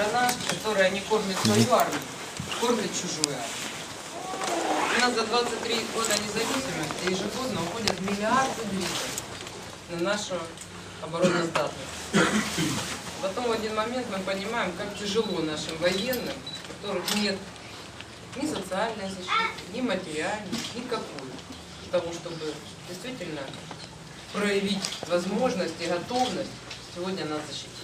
страна, которая не кормит свою армию, кормит чужую армию. У нас за 23 года независимости ежегодно уходят миллиарды литров на нашу обороноздатность. Потом в один момент мы понимаем, как тяжело нашим военным, у которых нет ни социальной защиты, ни материальной, никакой, для того, чтобы действительно проявить возможность и готовность сегодня нас защитить.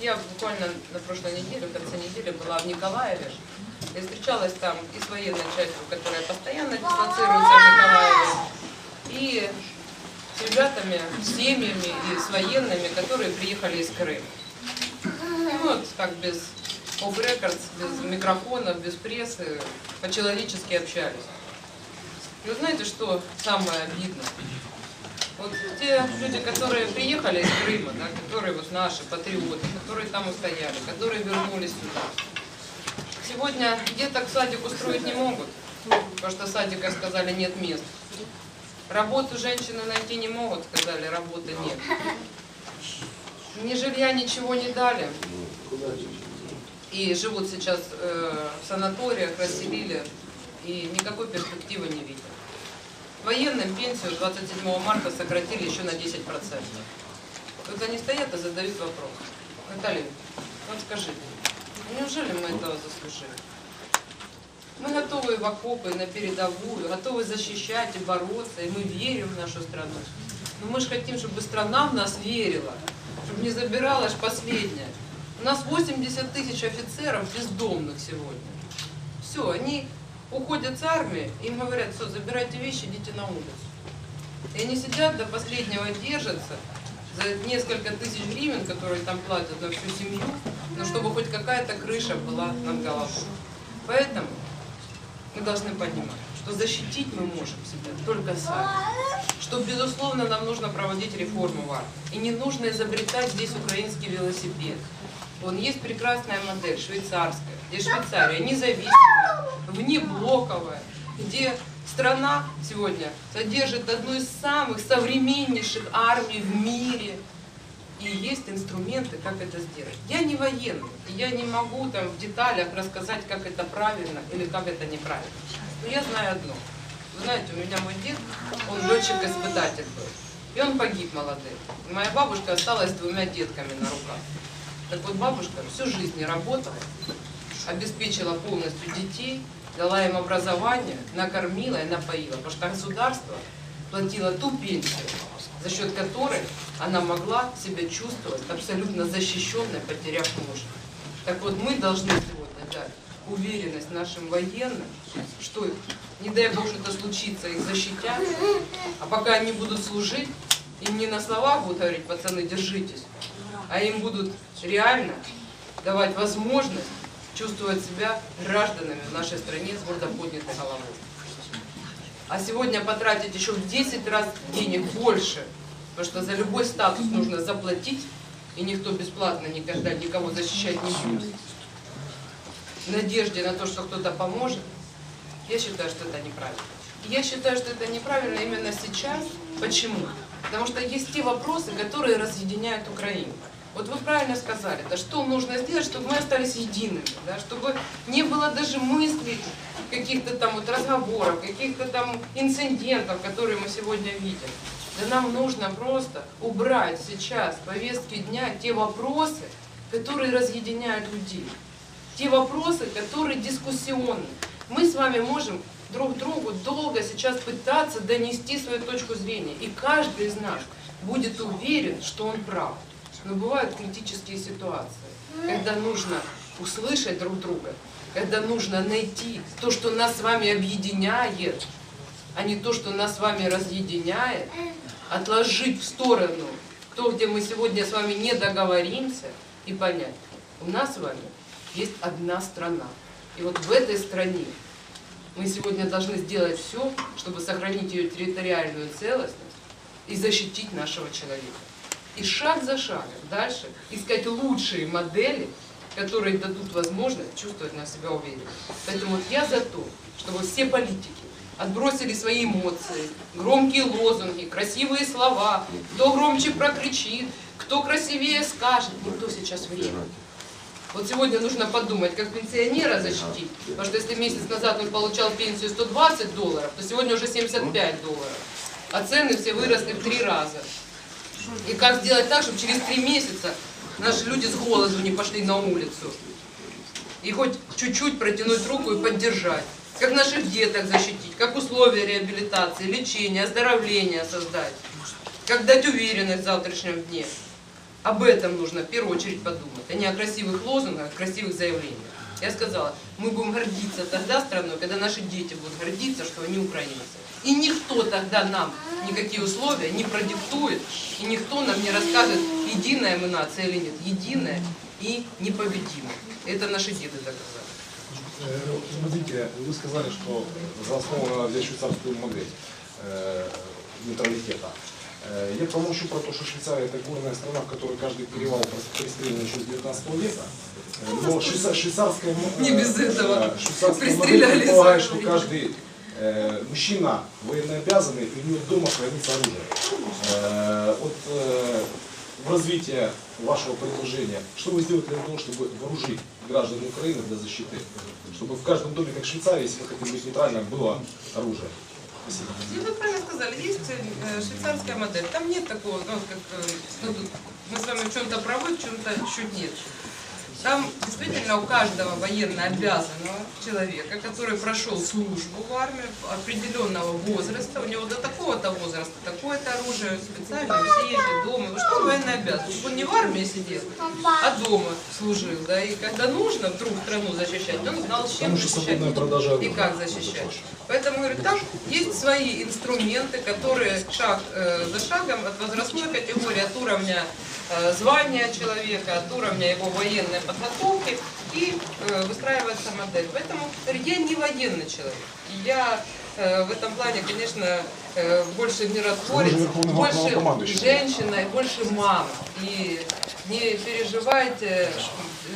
Я буквально на прошлой неделе, в конце недели была в Николаеве. Я встречалась там и с военной частью, которая постоянно дислоцируется в Николаеве, и с ребятами, с семьями и с военными, которые приехали из Крыма. И вот так без off records, без микрофонов, без прессы, по-человечески общались. И вы знаете, что самое обидное? Вот те люди, которые приехали из Крыма, да, которые вот наши патриоты, которые там устояли, которые вернулись сюда. Сегодня деток садик устроить не могут, потому что садика сказали нет мест. Работу женщины найти не могут, сказали работы нет. Ни жилья, ничего не дали. И живут сейчас э, в санаториях, расселили, и никакой перспективы не видят. Военным пенсию 27 марта сократили еще на 10%. Вот они стоят и задают вопрос. Наталья, вот скажите, неужели мы этого заслужили? Мы готовы в окопы, на передовую, готовы защищать и бороться, и мы верим в нашу страну. Но мы же хотим, чтобы страна в нас верила, чтобы не забирала аж последнее. У нас 80 тысяч офицеров бездомных сегодня. Все, они уходят с армии, им говорят, все, забирайте вещи, идите на улицу. И они сидят до последнего, держатся за несколько тысяч гривен, которые там платят на всю семью, но чтобы хоть какая-то крыша была над головой. Поэтому мы должны понимать, что защитить мы можем себя только сами. Что, безусловно, нам нужно проводить реформу в армии. И не нужно изобретать здесь украинский велосипед. Вон есть прекрасная модель, швейцарская, где Швейцария независимая, внеблоковая, где страна сегодня содержит одну из самых современнейших армий в мире. И есть инструменты, как это сделать. Я не военный, я не могу там в деталях рассказать, как это правильно или как это неправильно. Но я знаю одно. Вы знаете, у меня мой дед, он летчик-испытатель был. И он погиб молодым. И моя бабушка осталась с двумя детками на руках. Так вот, бабушка всю жизнь работала, обеспечила полностью детей, дала им образование, накормила и напоила. Потому что государство платило ту пенсию, за счет которой она могла себя чувствовать абсолютно защищенной, потеряв мужа. Так вот, мы должны сегодня дать уверенность нашим военным, что не дай Бог что-то случится, их защитят, а пока они будут служить, им не на словах будут говорить, пацаны, держитесь, а им будут реально давать возможность чувствовать себя гражданами в нашей стране с гордо поднятой головой. А сегодня потратить еще в 10 раз денег больше, потому что за любой статус нужно заплатить, и никто бесплатно никогда никого защищать не будет. В надежде на то, что кто-то поможет, я считаю, что это неправильно. Я считаю, что это неправильно именно сейчас. Почему? Потому что есть те вопросы, которые разъединяют Украину. Вот вы правильно сказали, да что нужно сделать, чтобы мы остались едиными, да, чтобы не было даже мыслей, каких-то там вот разговоров, каких-то там инцидентов, которые мы сегодня видим. Да нам нужно просто убрать сейчас с повестки дня те вопросы, которые разъединяют людей. Те вопросы, которые дискуссионны. Мы с вами можем друг другу долго сейчас пытаться донести свою точку зрения. И каждый из нас будет уверен, что он прав. Но бывают критические ситуации, когда нужно услышать друг друга, когда нужно найти то, что нас с вами объединяет, а не то, что нас с вами разъединяет, отложить в сторону то, где мы сегодня с вами не договоримся, и понять, у нас с вами есть одна страна. И вот в этой стране мы сегодня должны сделать все, чтобы сохранить ее территориальную целостность и защитить нашего человека. И шаг за шагом дальше искать лучшие модели, которые дадут возможность чувствовать на себя уверенно. Поэтому вот я за то, чтобы все политики отбросили свои эмоции, громкие лозунги, красивые слова, кто громче прокричит, кто красивее скажет. Не то сейчас время. Вот сегодня нужно подумать, как пенсионера защитить. Потому что если месяц назад он получал пенсию 120 долларов, то сегодня уже 75 долларов. А цены все выросли в три раза. И как сделать так, чтобы через три месяца наши люди с голоду не пошли на улицу. И хоть чуть-чуть протянуть руку и поддержать. Как наших деток защитить, как условия реабилитации, лечения, оздоровления создать. Как дать уверенность в завтрашнем дне. Об этом нужно в первую очередь подумать, а не о красивых лозунгах, о красивых заявлениях. Я сказала, мы будем гордиться тогда страной, когда наши дети будут гордиться, что они украинцы. И никто тогда нам никакие условия не продиктует, и никто нам не расскажет, единая мы нация или нет. Единая и непобедимая. Это наши деды доказали. Э, Смотрите, вы сказали, что за основу надо взять швейцарскую модель э, нейтралитета. Э, Я промолчу про то, что Швейцария это горная страна, в которой каждый перевал пристрелен еще с 19 века. Но швейца- швейцарская, Не без этого. швейцарская модель предполагает, что каждый э, мужчина военнообязанный имеет дома хранится оружие. Э, Вот э, в развитии вашего предложения, что вы сделаете для того, чтобы вооружить граждан Украины для защиты? Чтобы в каждом доме, как в Швейцарии, если вы хотите быть нейтральным, было оружие. Спасибо. Ну, вы правильно сказали, есть э, швейцарская модель. Там нет такого, ну, как, ну, мы с вами в чем-то правы, в чем-то чуть нет. Там действительно у каждого военно обязанного человека, который прошел службу в армии определенного возраста, у него до такого-то возраста такое-то оружие, специальные сейфы, дома, ну, что военно обязан, чтобы он не в армии сидел, а дома служил, да, и когда нужно вдруг страну защищать, он знал, с чем защищать и как защищать. Поэтому, говорю, там есть свои инструменты, которые шаг э, за шагом от возрастной категории, от уровня э, звания человека, от уровня его военной подготовки и э, выстраивается модель. Поэтому я не военный человек. И я э, в этом плане, конечно, э, больше миротворец, больше женщина и больше мама. И не переживайте,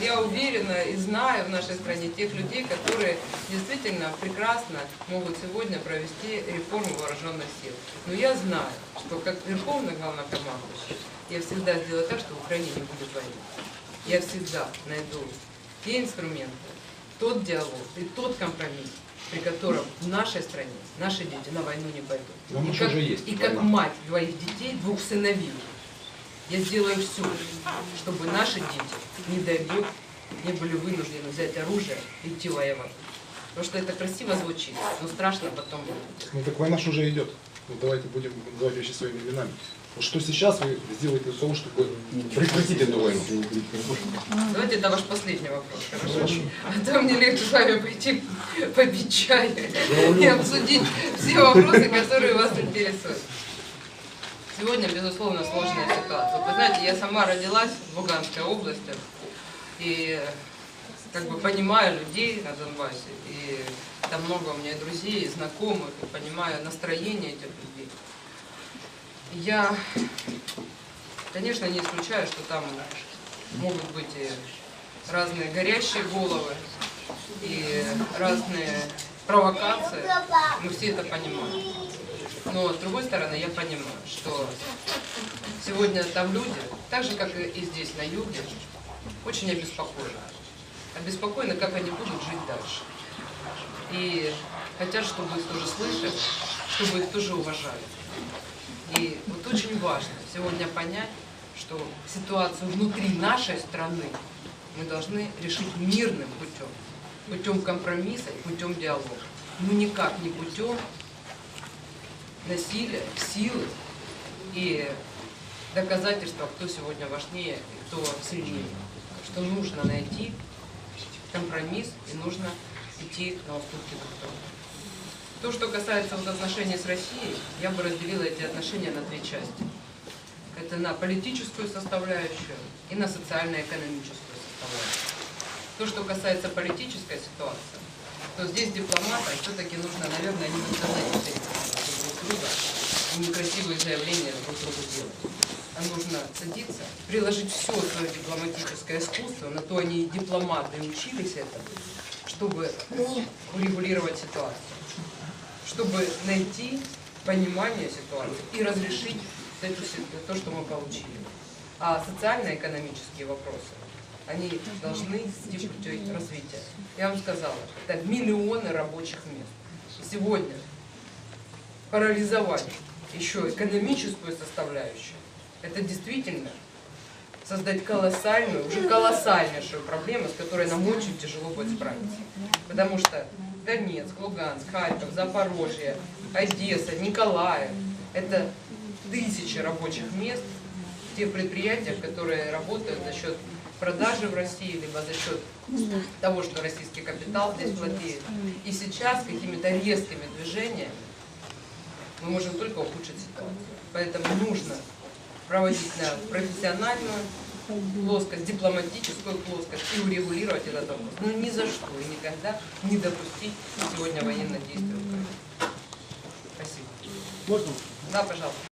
я уверена и знаю в нашей стране тех людей, которые действительно прекрасно могут сегодня провести реформу вооруженных сил. Но я знаю, что как верховный главнокомандующий, я всегда сделаю так, что в Украине не будет войны. Я всегда найду те инструменты, тот диалог и тот компромисс, при котором в нашей стране наши дети на войну не пойдут. Но и как, есть и как мать двоих детей, двух сыновей, я сделаю все, чтобы наши дети, не дай бог, не были вынуждены взять оружие и идти воевать. Потому что это красиво звучит, но страшно потом. Ну так война же уже идет. Ну, давайте будем называть вещи своими именами. Что сейчас вы сделаете для того, чтобы прекратить эту войну? Давайте это ваш последний вопрос, хорошо? А то мне легче с вами пойти попить чай и обсудить все вопросы, которые вас интересуют. Сегодня, безусловно, сложная ситуация. Вы знаете, я сама родилась в Луганской области и как бы понимаю людей на Донбассе. И там много у меня друзей, знакомых, и понимаю настроение этих людей. Я, конечно, не исключаю, что там могут быть и разные горящие головы, и разные провокации. Мы все это понимаем. Но с другой стороны, я понимаю, что сегодня там люди, так же, как и здесь, на юге, очень обеспокоены. Обеспокоены, как они будут жить дальше. И хотят, чтобы их тоже слышали, чтобы их тоже уважали. И вот очень важно сегодня понять, что ситуацию внутри нашей страны мы должны решить мирным путем, путем компромисса и путем диалога. Ну никак не путем насилия, силы и доказательства, кто сегодня важнее и кто сильнее. Что нужно найти компромисс и нужно идти на уступки друг другу. То, что касается вот отношений с Россией, я бы разделила эти отношения на две части. Это на политическую составляющую и на социально-экономическую составляющую. То, что касается политической ситуации, то здесь дипломатам все-таки нужно, наверное, не национализировать друг друга и некрасивые заявления друг другу делать. А нужно садиться, приложить все свое дипломатическое искусство, на то они и дипломаты учились этому, чтобы урегулировать ситуацию чтобы найти понимание ситуации и разрешить эту, то, что мы получили. А социально-экономические вопросы, они должны идти путем развития. Я вам сказала, это миллионы рабочих мест. Сегодня парализовать еще экономическую составляющую, это действительно создать колоссальную, уже колоссальнейшую проблему, с которой нам очень тяжело будет справиться. Потому что Донецк, Луганск, Харьков, Запорожье, Одесса, Николаев – это тысячи рабочих мест, те предприятия, которые работают за счет продажи в России, либо за счет того, что российский капитал здесь владеет. И сейчас какими-то резкими движениями мы можем только ухудшить ситуацию. Поэтому нужно проводить на профессиональную плоскость, дипломатическую плоскость и урегулировать этот вопрос. Но ни за что и никогда не допустить сегодня военных действий в Украине. Спасибо. Можно? Да, пожалуйста.